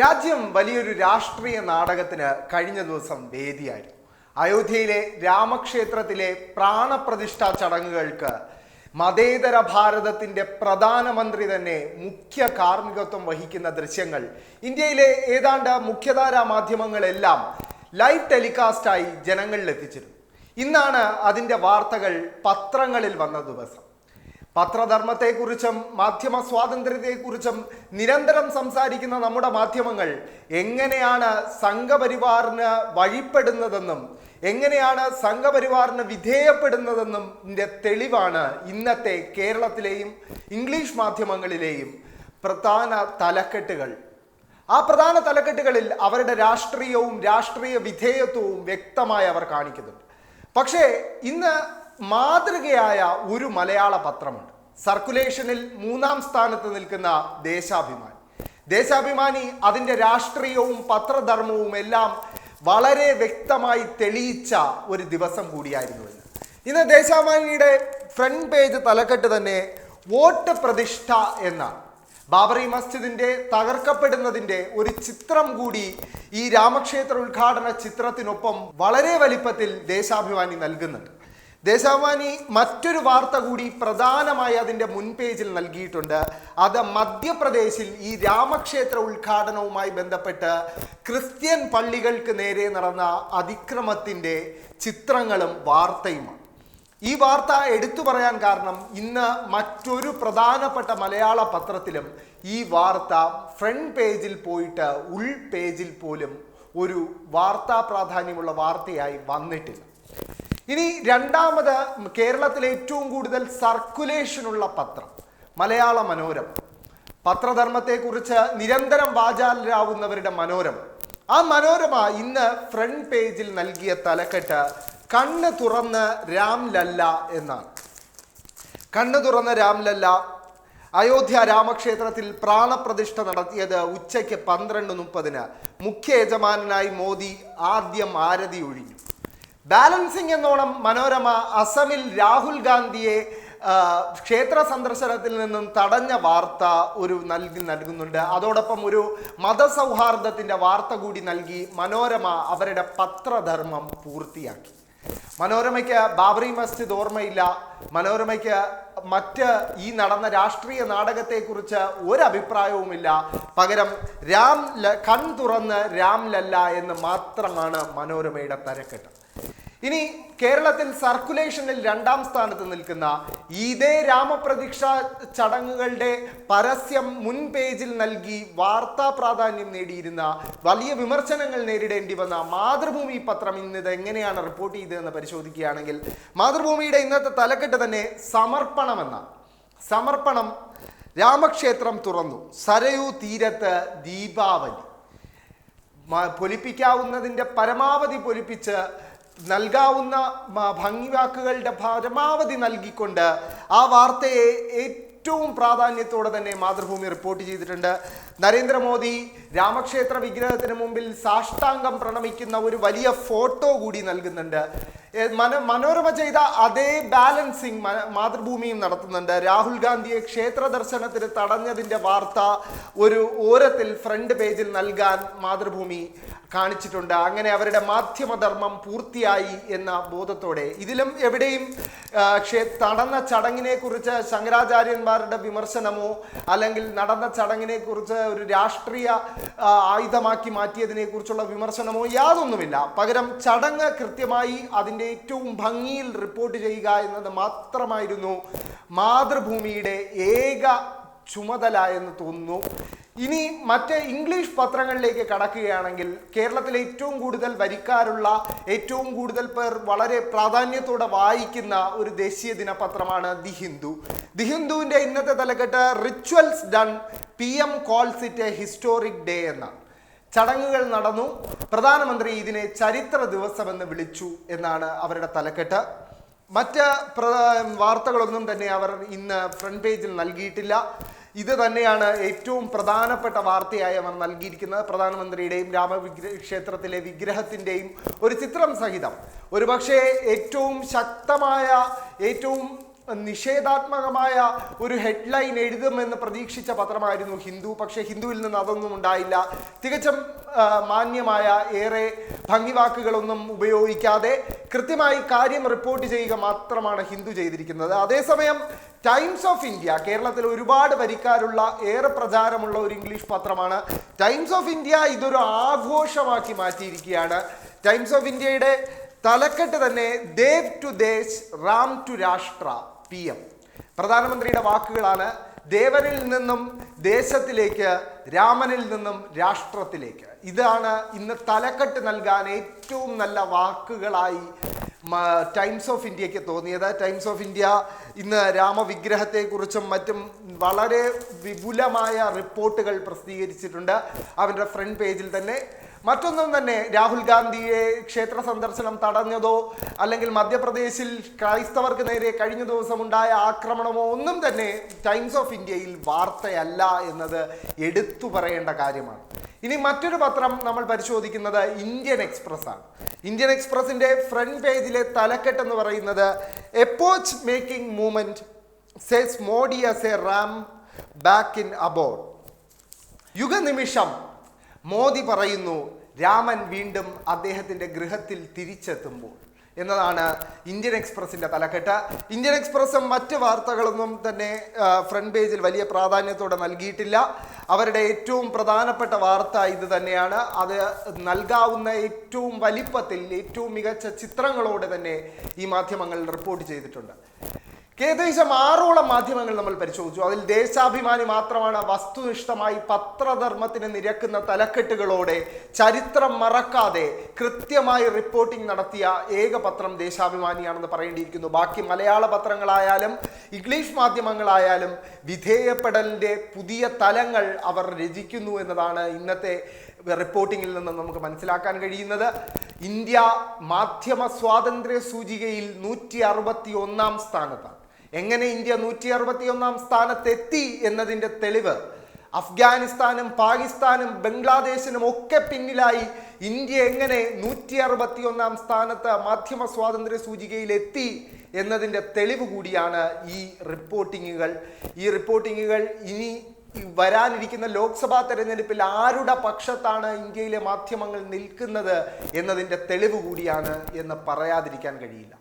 രാജ്യം വലിയൊരു രാഷ്ട്രീയ നാടകത്തിന് കഴിഞ്ഞ ദിവസം വേദിയായിരുന്നു. അയോധ്യയിലെ രാമക്ഷേത്രത്തിലെ പ്രാണപ്രതിഷ്ഠാ ചടങ്ങുകൾക്ക് മതേതര ഭാരതത്തിന്റെ പ്രധാനമന്ത്രി തന്നെ മുഖ്യ കാർമ്മികത്വം വഹിക്കുന്ന ദൃശ്യങ്ങൾ. ഇന്ത്യയിലെ ഏതാണ്ട് മുഖ്യധാരാ മാധ്യമങ്ങളെല്ലാം ലൈവ് ടെലികാസ്റ്റായി ജനങ്ങളിൽ എത്തിച്ചിരുന്നു ഇന്നാണ് അതിന്റെ വാർത്തകൾ പത്രങ്ങളിൽ വന്ന ദിവസം. പത്രധർമ്മത്തെക്കുറിച്ചും മാധ്യമ സ്വാതന്ത്ര്യത്തെക്കുറിച്ചും നിരന്തരം സംസാരിക്കുന്ന നമ്മുടെ മാധ്യമങ്ങൾ എങ്ങനെയാണ് സംഘപരിവാറിന് വഴിപ്പെടുന്നതെന്നും എങ്ങനെയാണ് സംഘപരിവാറിന് വിധേയപ്പെടുന്നതെന്നും തെളിവാണ് ഇന്നത്തെ കേരളത്തിലെയും ഇംഗ്ലീഷ് മാധ്യമങ്ങളിലെയും പ്രധാന തലക്കെട്ടുകൾ. ആ പ്രധാന തലക്കെട്ടുകളിൽ അവരുടെ രാഷ്ട്രീയവും രാഷ്ട്രീയ വിധേയത്വവും വ്യക്തമായി അവർ കാണിക്കുന്നുണ്ട്. പക്ഷേ ഇന്ന് മാതൃകയായ ഒരു മലയാള പത്രമുണ്ട്. സർക്കുലേഷനിൽ മൂന്നാം സ്ഥാനത്ത് നിൽക്കുന്ന ദേശാഭിമാനി. ദേശാഭിമാനി അതിന്റെ രാഷ്ട്രീയവും പത്രധർമ്മവും എല്ലാം വളരെ വ്യക്തമായി തെളിയിച്ച ഒരു ദിവസം കൂടിയായിരുന്നു ഇന്ന് ഇന്ന് ദേശാഭിമാനിയുടെ ഫ്രണ്ട് പേജ് തലക്കെട്ട് തന്നെ വോട്ട് പ്രതിഷ്ഠ എന്നാണ് ബാബറി മസ്ജിദിന്റെ തകർക്കപ്പെടുന്നതിന്റെ ഒരു ചിത്രം കൂടി ഈ രാമക്ഷേത്ര ഉദ്ഘാടന ചിത്രത്തിനൊപ്പം വളരെ വലിപ്പത്തിൽ ദേശാഭിമാനി നൽകുന്നുണ്ട്. ദേശാഭിമാനി മറ്റൊരു വാർത്ത കൂടി പ്രധാനമായി അതിന്റെ മുൻപേജിൽ നൽകിയിട്ടുണ്ട്. അത് മധ്യപ്രദേശിൽ ഈ രാമക്ഷേത്ര ഉദ്ഘാടനവുമായി ബന്ധപ്പെട്ട് ക്രിസ്ത്യൻ പള്ളികൾക്ക് നേരെ നടന്ന അതിക്രമത്തിന്റെ ചിത്രങ്ങളും വാർത്തയുമാണ്. ഈ വാർത്ത എടുത്തു പറയാൻ കാരണം ഇന്ന് മറ്റൊരു പ്രധാനപ്പെട്ട മലയാള പത്രത്തിലും ഈ വാർത്ത ഫ്രണ്ട് പേജിൽ പോയിട്ട് ഉൾ പേജിൽ പോലും ഒരു വാർത്താ പ്രാധാന്യമുള്ള വാർത്തയായി വന്നിട്ടില്ല. ഇനി രണ്ടാമത് കേരളത്തിലെ ഏറ്റവും കൂടുതൽ സർക്കുലേഷനുള്ള പത്രം മലയാള മനോരമ. പത്രധർമ്മത്തെക്കുറിച്ച് നിരന്തരം വാചാലരാകുന്നവരുടെ മനോരമ. ആ മനോരമ ഇന്ന് ഫ്രണ്ട് പേജിൽ നൽകിയ തലക്കെട്ട് കണ്ണ് തുറന്ന് രാം ലല്ല എന്നാണ്. കണ്ണ് തുറന്ന് രാം ലല്ല അയോധ്യ രാമക്ഷേത്രത്തിൽ പ്രാണപ്രതിഷ്ഠ നടത്തിയത് ഉച്ചയ്ക്ക് പന്ത്രണ്ട് മുപ്പതിന്. മുഖ്യ യജമാനായി മോദി ആദ്യം ആരതി ഒഴിഞ്ഞു. ബാലൻസിംഗ് എന്നോണം മനോരമ അസമിൽ രാഹുൽ ഗാന്ധിയെ ക്ഷേത്ര സന്ദർശനത്തിൽ നിന്നും തടഞ്ഞ വാർത്ത ഒരു നൽകി നൽകുന്നുണ്ട്. അതോടൊപ്പം ഒരു മതസൗഹാർദ്ദത്തിന്റെ വാർത്ത കൂടി നൽകി മനോരമ അവരുടെ പത്രധർമ്മം പൂർത്തിയാക്കി. മനോരമയ്ക്ക് ബാബറി മസ്ജിദ് ഓർമ്മയില്ല. മനോരമയ്ക്ക് മറ്റ് ഈ നടന്ന രാഷ്ട്രീയ നാടകത്തെക്കുറിച്ച് ഒരഭിപ്രായവുമില്ല. പകരം രാം കൺ തുറന്ന് രാം ലല്ല എന്ന് മാത്രമാണ് മനോരമയുടെ തരക്കെട്ട്. ഇനി കേരളത്തിൽ സർക്കുലേഷനിൽ രണ്ടാം സ്ഥാനത്ത് നിൽക്കുന്ന ഇതേ രാമപ്രതീക്ഷ ചടങ്ങുകളുടെ പരസ്യം മുൻ പേജിൽ നൽകി വാർത്താ പ്രാധാന്യം നേടിയിരുന്ന വലിയ വിമർശനങ്ങൾ നേരിടേണ്ടി വന്ന മാതൃഭൂമി പത്രം ഇന്ന് ഇത് എങ്ങനെയാണ് റിപ്പോർട്ട് ചെയ്തതെന്ന് പരിശോധിക്കുകയാണെങ്കിൽ മാതൃഭൂമിയുടെ ഇന്നത്തെ തലക്കെട്ട് തന്നെ സമർപ്പണമെന്ന സമർപ്പണം രാമക്ഷേത്രം തുറന്നു. സരയൂ തീരത്ത് ദീപാവലി. പൊലിപ്പിക്കാവുന്നതിന്റെ പരമാവധി പൊലിപ്പിച്ച് നൽകാവുന്ന ഭംഗിവാക്കുകളുടെ പരമാവധി നൽകിക്കൊണ്ട് ആ വാർത്തയെ ഏറ്റവും പ്രാധാന്യത്തോടെ തന്നെ മാതൃഭൂമി റിപ്പോർട്ട് ചെയ്തിട്ടുണ്ട്. നരേന്ദ്രമോദി രാമക്ഷേത്ര വിഗ്രഹത്തിന് മുമ്പിൽ സാഷ്ടാംഗം പ്രണമിക്കുന്ന ഒരു വലിയ ഫോട്ടോ കൂടി നൽകുന്നുണ്ട്. മന മനോരമ ചെയ്ത അതേ ബാലൻസിങ് മാതൃഭൂമിയും നടത്തുന്നുണ്ട്. രാഹുൽ ഗാന്ധിയെ ക്ഷേത്ര ദർശനത്തിന് തടഞ്ഞതിന്റെ വാർത്ത ഒരു ഓരത്തിൽ ഫ്രണ്ട് പേജിൽ നൽകാൻ മാതൃഭൂമി കാണിച്ചിട്ടുണ്ട്. അങ്ങനെ അവരുടെ മാധ്യമധർമ്മം പൂർത്തിയായി എന്ന ബോധത്തോടെ. ഇതിലും എവിടെയും ക്ഷേ നടന്ന ചടങ്ങിനെ കുറിച്ച് ശങ്കരാചാര്യന്മാരുടെ വിമർശനമോ അല്ലെങ്കിൽ നടന്ന ചടങ്ങിനെ കുറിച്ച് ഒരു രാഷ്ട്രീയ ആയുധമാക്കി മാറ്റിയതിനെ കുറിച്ചുള്ള വിമർശനമോ യാതൊന്നുമില്ല. പകരം ചടങ്ങ് കൃത്യമായി അതിന്റെ ഏറ്റവും ഭംഗിയിൽ റിപ്പോർട്ട് ചെയ്യുക എന്നത് മാത്രമായിരുന്നു മാതൃഭൂമിയുടെ ഏക ചുമതല എന്ന് തോന്നുന്നു. ഇനി മറ്റ് ഇംഗ്ലീഷ് പത്രങ്ങളിലേക്ക് കടക്കുകയാണെങ്കിൽ കേരളത്തിലെ ഏറ്റവും കൂടുതൽ വരിക്കാരുള്ള ഏറ്റവും കൂടുതൽ പേർ വളരെ പ്രാധാന്യത്തോടെ വായിക്കുന്ന ഒരു ദേശീയ ദിനപത്രമാണ് ദി ഹിന്ദു. ദി ഹിന്ദുവിന്റെ ഇന്നത്തെ തലക്കെട്ട് rituals done P M calls it a historic day എന്നാണ് ചടങ്ങുകൾ നടന്നു. പ്രധാനമന്ത്രി ഇതിനെ ചരിത്ര ദിവസമെന്ന് വിളിച്ചു എന്നാണ് അവരുടെ തലക്കെട്ട്. മറ്റ് വാർത്തകളൊന്നും തന്നെ അവർ ഇന്ന് ഫ്രണ്ട് പേജിൽ നൽകിയിട്ടില്ല. ഇത് തന്നെയാണ് ഏറ്റവും പ്രധാനപ്പെട്ട വാർത്തയായി അവർ നൽകിയിരിക്കുന്നത്. പ്രധാനമന്ത്രിയുടെയും രാമവിഗ്രഹ ക്ഷേത്രത്തിലെ വിഗ്രഹത്തിന്റെയും ഒരു ചിത്രം സഹിതം. ഒരുപക്ഷെ ഏറ്റവും ശക്തമായ ഏറ്റവും നിഷേധാത്മകമായ ഒരു ഹെഡ്ലൈൻ എഴുതുമെന്ന് പ്രതീക്ഷിച്ച പത്രമായിരുന്നു ഹിന്ദു. പക്ഷേ ഹിന്ദുവിൽ നിന്ന് അതൊന്നും ഉണ്ടായില്ല. തികച്ചും മാന്യമായ ഏറെ ഭംഗി വാക്കുകളൊന്നും ഉപയോഗിക്കാതെ കൃത്യമായി കാര്യം റിപ്പോർട്ട് ചെയ്യുക മാത്രമാണ് ഹിന്ദു ചെയ്തിരിക്കുന്നത്. അതേസമയം ടൈംസ് ഓഫ് ഇന്ത്യ കേരളത്തിൽ ഒരുപാട് വരിക്കാരുള്ള ഏറെ പ്രചാരമുള്ള ഒരു ഇംഗ്ലീഷ് പത്രമാണ്. ടൈംസ് ഓഫ് ഇന്ത്യ ഇതൊരു ആഘോഷമാക്കി മാറ്റിയിരിക്കുകയാണ്. ടൈംസ് ഓഫ് ഇന്ത്യയുടെ തലക്കെട്ട് തന്നെ Dev to Desh Ram to Rashtra P M പ്രധാനമന്ത്രിയുടെ വാക്കുകളാണ് ദേവനിൽ നിന്നും ദേശത്തിലേക്ക് രാമനിൽ നിന്നും രാഷ്ട്രത്തിലേക്ക്. ഇതാണ് ഇന്ന് തലക്കെട്ട് നൽകാൻ ഏറ്റവും നല്ല വാക്കുകളായി ടൈംസ് ഓഫ് ഇന്ത്യയ്ക്ക് തോന്നിയത്. ടൈംസ് ഓഫ് ഇന്ത്യ ഇന്ന് രാമവിഗ്രഹത്തെക്കുറിച്ചും മറ്റും വളരെ വിപുലമായ റിപ്പോർട്ടുകൾ പ്രസിദ്ധീകരിച്ചിട്ടുണ്ട്. അവരുടെ ഫ്രണ്ട് പേജിൽ തന്നെ. മറ്റൊന്നും തന്നെ രാഹുൽ ഗാന്ധിയെ ക്ഷേത്ര സന്ദർശനം തടഞ്ഞതോ അല്ലെങ്കിൽ മധ്യപ്രദേശിൽ ക്രൈസ്തവർക്ക് നേരെ കഴിഞ്ഞ ദിവസം ഉണ്ടായ ആക്രമണമോ ഒന്നും തന്നെ ടൈംസ് ഓഫ് ഇന്ത്യയിൽ വാർത്തയല്ല എന്നത് എടുത്തു പറയേണ്ട കാര്യമാണ്. ഇനി മറ്റൊരു പത്രം നമ്മൾ പരിശോധിക്കുന്നത് ഇന്ത്യൻ എക്സ്പ്രസ് ആണ്. ഇന്ത്യൻ എക്സ്പ്രസിന്റെ ഫ്രണ്ട് പേജിലെ തലക്കെട്ട് എന്ന് പറയുന്നത് epoch making movement says Modi as a Ram back in abode യുഗനിമിഷം Modi പറയുന്നു രാമൻ വീണ്ടും അദ്ദേഹത്തിന്റെ ഗൃഹത്തിൽ തിരിച്ചെത്തുമ്പോൾ. എന്നതാണ് ഇന്ത്യൻ എക്സ്പ്രസിന്റെ തലക്കെട്ട്. ഇന്ത്യൻ എക്സ്പ്രസും മറ്റ് വാർത്തകളൊന്നും തന്നെ ഫ്രണ്ട് പേജിൽ വലിയ പ്രാധാന്യത്തോടെ നൽകിയിട്ടില്ല. അവരുടെ ഏറ്റവും പ്രധാനപ്പെട്ട വാർത്ത ഇത് തന്നെയാണ്. അത് നൽകാവുന്ന ഏറ്റവും വലിപ്പത്തിൽ ഏറ്റവും മികച്ച ചിത്രങ്ങളോടെ തന്നെ ഈ മാധ്യമങ്ങൾ റിപ്പോർട്ട് ചെയ്തിട്ടുണ്ട്. ഏകദേശം ആറോളം മാധ്യമങ്ങൾ നമ്മൾ പരിശോധിച്ചു. അതിൽ ദേശാഭിമാനി മാത്രമാണ് വസ്തുനിഷ്ഠമായി പത്രധർമ്മത്തിന് നിരക്കുന്ന തലക്കെട്ടുകളോടെ ചരിത്രം മറക്കാതെ കൃത്യമായി റിപ്പോർട്ടിംഗ് നടത്തിയ ഏക പത്രം ദേശാഭിമാനിയാണെന്ന് പറയേണ്ടിയിരിക്കുന്നു. ബാക്കി മലയാള പത്രങ്ങളായാലും ഇംഗ്ലീഷ് മാധ്യമങ്ങളായാലും വിധേയപ്പെടലിന്റെ പുതിയ തലങ്ങൾ അവർ രചിക്കുന്നു എന്നതാണ് ഇന്നത്തെ റിപ്പോർട്ടിങ്ങിൽ നിന്ന് നമുക്ക് മനസ്സിലാക്കാൻ കഴിയുന്നത്. ഇന്ത്യ മാധ്യമ സ്വാതന്ത്ര്യ സൂചികയിൽ നൂറ്റി അറുപത്തി ഒന്നാം സ്ഥാനത്താണ്. എങ്ങനെ ഇന്ത്യ നൂറ്റി അറുപത്തി ഒന്നാം സ്ഥാനത്തെത്തി എന്നതിന്റെ തെളിവ്? അഫ്ഗാനിസ്ഥാനും പാകിസ്ഥാനും ബംഗ്ലാദേശിനും ഒക്കെ പിന്നിലായി ഇന്ത്യ എങ്ങനെ നൂറ്റി അറുപത്തി ഒന്നാം സ്ഥാനത്ത് മാധ്യമ സ്വാതന്ത്ര്യ സൂചികയിൽ എത്തി എന്നതിന്റെ തെളിവ് കൂടിയാണ് ഈ റിപ്പോർട്ടിങ്ങുകൾ. ഈ റിപ്പോർട്ടിങ്ങുകൾ ഇനി വരാനിരിക്കുന്ന ലോക്സഭാ തെരഞ്ഞെടുപ്പിൽ ആരുടെ പക്ഷത്താണ് ഇന്ത്യയിലെ മാധ്യമങ്ങൾ നിൽക്കുന്നത് എന്നതിന്റെ തെളിവ് കൂടിയാണ് എന്ന് പറയാതിരിക്കാൻ കഴിയില്ല.